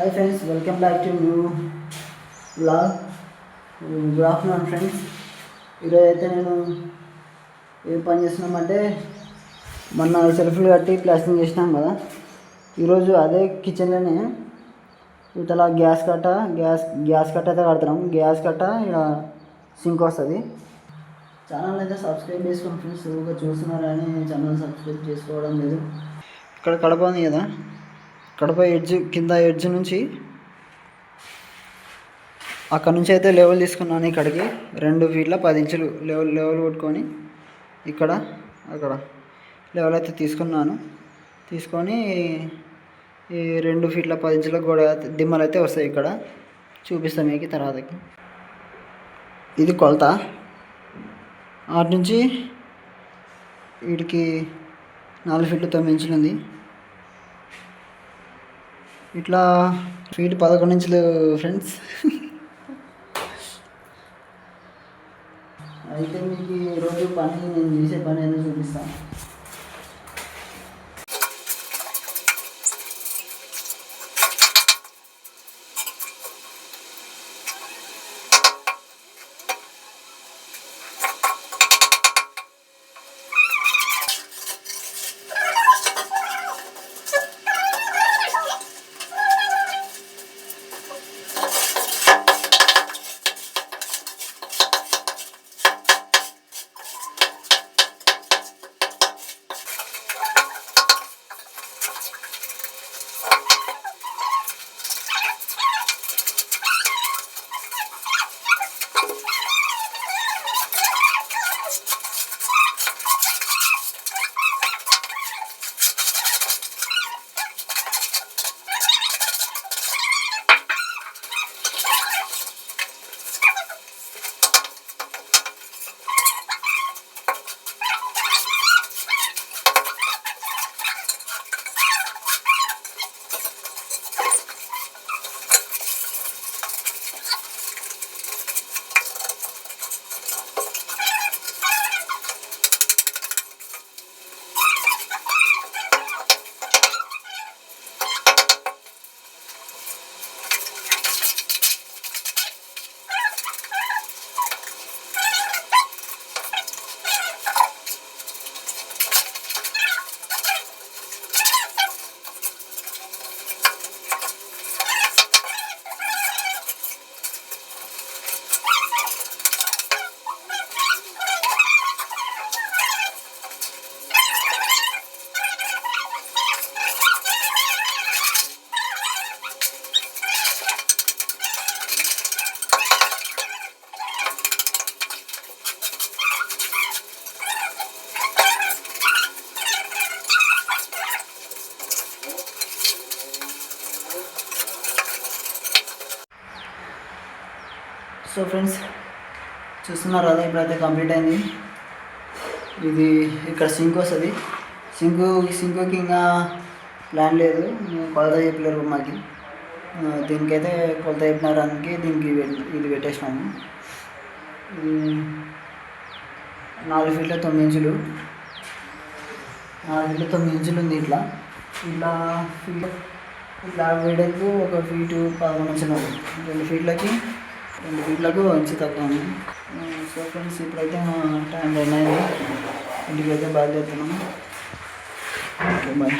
Hi friends welcome back to new blog good afternoon friends ఈరోజు అయితే నేను ఏం పని చేస్తున్నామంటే మొన్న సెల్ఫ్లు కట్టి ప్లాస్టింగ్ చేసినాం కదా. ఈరోజు అదే కిచెన్లోనే ఇతల గ్యాస్ కట్ట గ్యాస్ గ్యాస్ కట్ట అయితే కడుతున్నాం. గ్యాస్ కట్ట ఇక సింక్ వస్తుంది. ఛానల్ అయితే సబ్స్క్రైబ్ చేసుకోండి ఫ్రెండ్స్ చూస్తున్నారని ఛానల్ సబ్స్క్రైబ్ చేసుకోవడం లేదు. ఇక్కడ కడప ఉంది కదా. కడప ఎడ్జ్ కింద ఎడ్జ్ నుంచి అక్కడ నుంచి అయితే లెవెల్ తీసుకున్నాను ఇక్కడికి. రెండు ఫీట్ల పది ఇంచులు లెవెల్ లెవెల్ కొట్టుకొని ఇక్కడ అక్కడ లెవెల్ అయితే తీసుకున్నాను. తీసుకొని ఈ రెండు ఫీట్ల పది ఇంచుల గోడ దిమ్మలు అయితే వస్తాయి ఇక్కడ. చూపిస్తాను మీకు తర్వాతకి. ఇది కొలత. అటు నుంచి వీటికి నాలుగు ఫీట్లు తొమ్మిది ఇంచులు ఉంది. ఇట్లా ఫీట్ పదకొండు నుంచి ఫ్రెండ్స్. అయితే మీకు ఈరోజు పని నేను చేసే పని ఏదో చూపిస్తాను. సో ఫ్రెండ్స్ చూస్తున్నారు కదా ఇప్పుడైతే కంప్లీట్ అయింది. ఇది ఇక్కడ సింక్ వస్తుంది. సింకు సింకుకి ఇంకా ప్లాన్ లేదు. కొలత చెప్పలేరు మాకు. దీనికైతే కొలత చెప్పినారానికి దీనికి ఇది పెట్టేసినాము. నాలుగు ఫీట్ల తొమ్మిది ఇంచులు. నాలుగు ఫీట్ల తొమ్మిది ఇంచులు ఉంది ఇట్లా. ఇట్లా ఫీట్ ఇట్లా వెడల్పు ఒక ఫీటు పదకొండు ఇంచులు ఉంది. రెండు ఫీట్లకి రెండు ఫీట్లకు ఇంచు తక్కువ ఉంది. సో ఫ్రెండ్స్ ఇప్పుడైతే టైం రన్ అయింది ఇంటికి అయితే బయలుదేరుతున్నాము. Okay bye.